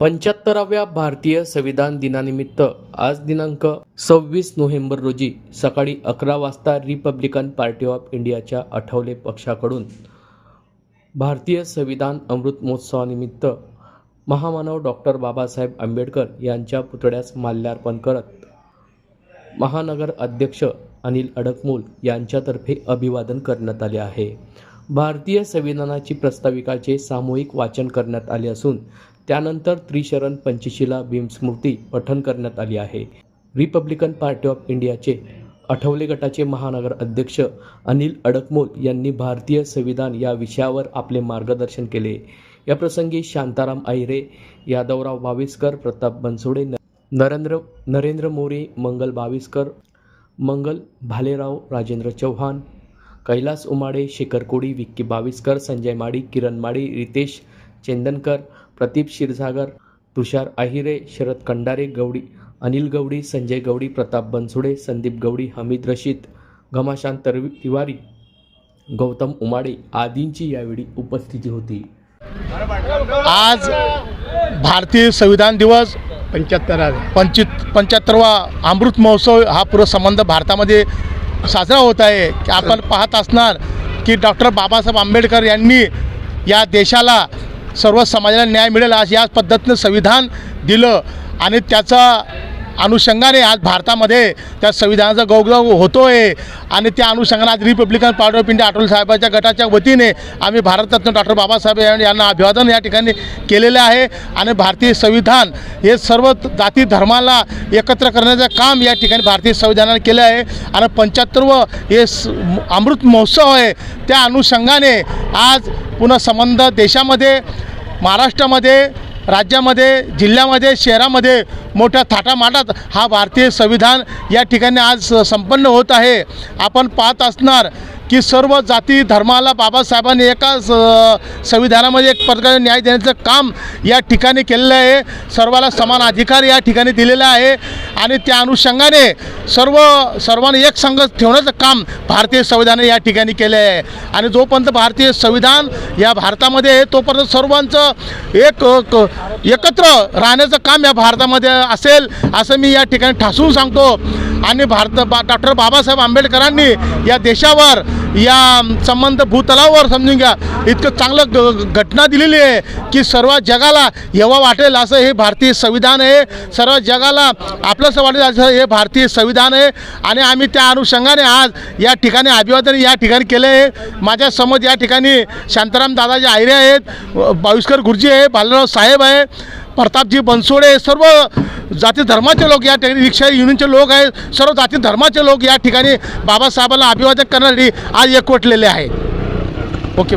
पंच्याहत्तराव्या भारतीय संविधान दिनानिमित्त आज दिनांक सव्वीस नोव्हेंबर रोजी सकाळी अकरा वाजता रिपब्लिकन पार्टी ऑफ इंडियाच्या आठवले पक्षाकडून भारतीय संविधान अमृत महोत्सवानिमित्त महामानव डॉक्टर बाबासाहेब आंबेडकर यांच्या पुतळ्यास माल्यार्पण करत महानगर अध्यक्ष अनिल अडकमोल यांच्यातर्फे अभिवादन करण्यात आले आहे. भारतीय संविधानाची प्रस्ताविकाचे सामूहिक वाचन करण्यात आले असून त्यानंतर त्रिशरण पंचशिला भीमस्मृती पठण करण्यात आली आहे. रिपब्लिकन पार्टी ऑफ इंडियाचे आठवले गटाचे महानगर अध्यक्ष अनिल अडकमोल यांनी भारतीय संविधान या विषयावर आपले मार्गदर्शन केले. या प्रसंगी शांताराम आहिरे यादवराव बावीसकर प्रताप बनसोडे नरेंद्र नरेंद्र मोरे मंगल बाविस्कर मंगल भालेराव राजेंद्र चव्हाण कैलास उमाडे शेखर कोडी विक्की बाविस्कर संजय माडी किरण माडी रितेश चेंदनकर प्रदीप क्षीरसागर तुषार अहिरे शरद कंडारे गवडी अनिल गवडी संजय गवडी प्रताप बनसुडे संदीप गवडी हमीद रशीद घमाशांत तरवी- तिवारी गौतम उमाडे आदींची यावेळी उपस्थिती होती. आज भारतीय संविधान दिवस पंच्याहत्तरावे पंचित पंच्याहत्तरवा अमृत महोत्सव हा पूर्ण संबंध भारतामध्ये साजरा होत आहे. की आपण पाहत असणार की डॉक्टर बाबासाहेब आंबेडकर यांनी या देशाला सर्व समाजाला न्याय मिळेल आज याच पद्धतीनं संविधान दिलं. आणि त्याचा अनुषंगाने आज भारतामध्ये त्या संविधानाचा गौरव होतो आहे आणि त्या अनुषंगाने आज republican party of India Atal साहेबांच्या गटाच्या वतीने आम्ही भारतरत्न डॉक्टर बाबासाहेब यांना अभिवादन या ठिकाणी केलेलं आहे. आणि भारतीय संविधान हे सर्व जाती धर्माला एकत्र करण्याचं काम या ठिकाणी भारतीय संविधानाने केलं आहे. आणि पंच्याहत्तरवं हे स अमृत महोत्सव आहे. त्या अनुषंगाने आज पुन्हा संबंध देशामध्ये महाराष्ट्रामध्ये राज्यामध्ये जिल्ह्यामध्ये शहरामध्ये मोठ्या थाटामाटात हा भारतीय संविधान या ठिकाणी आज संपन्न होत आहे. आपण पाहत असणार की सर्व जाती धर्माला बाबासाहेबांनी एका संविधानामध्ये एक प्रकारे न्याय देण्याचं काम या ठिकाणी केलेलं आहे. सर्वाला समान अधिकार या ठिकाणी दिलेला आहे. आणि त्या अनुषंगाने सर्व सर्वांनी एक संघ ठेवण्याचं काम भारतीय संविधानाने या ठिकाणी केलं आहे. आणि जोपर्यंत भारतीय संविधान या भारतामध्ये आहे तोपर्यंत सर्वांचं एक एकत्र राहण्याचं काम या भारतामध्ये असेल असं मी या ठिकाणी ठासून सांगतो. आणि भारत बा डॉक्टर बाबासाहेब आंबेडकरांनी या देशावर या संबंध भूतलावर समजून घ्या. इतकं चांगलं घटना दिलेली आहे की सर्व जगाला हेवा वाटेल असं हे भारतीय संविधान आहे. सर्व जगाला आपलंसं वाटेल असं हे भारतीय संविधान आहे. आणि आम्ही त्या अनुषंगाने आज या ठिकाणी अभिवादन या ठिकाणी केलं आहे. माझ्यासमोर या ठिकाणी शांताराम दादाजी आहिरे आहेत. बाविस्कर गुरुजी आहे बालराव साहेब आहे. प्रतापजी बनसोडे सर्व जाती धर्माचे लोक या ठिकाणी रिक्षा युनियनचे लोक आहेत सर्व जाती धर्माचे लोक या ठिकाणी बाबासाहेबांना अभिवादन करण्यासाठी आज एकवटलेले आहे. ओके.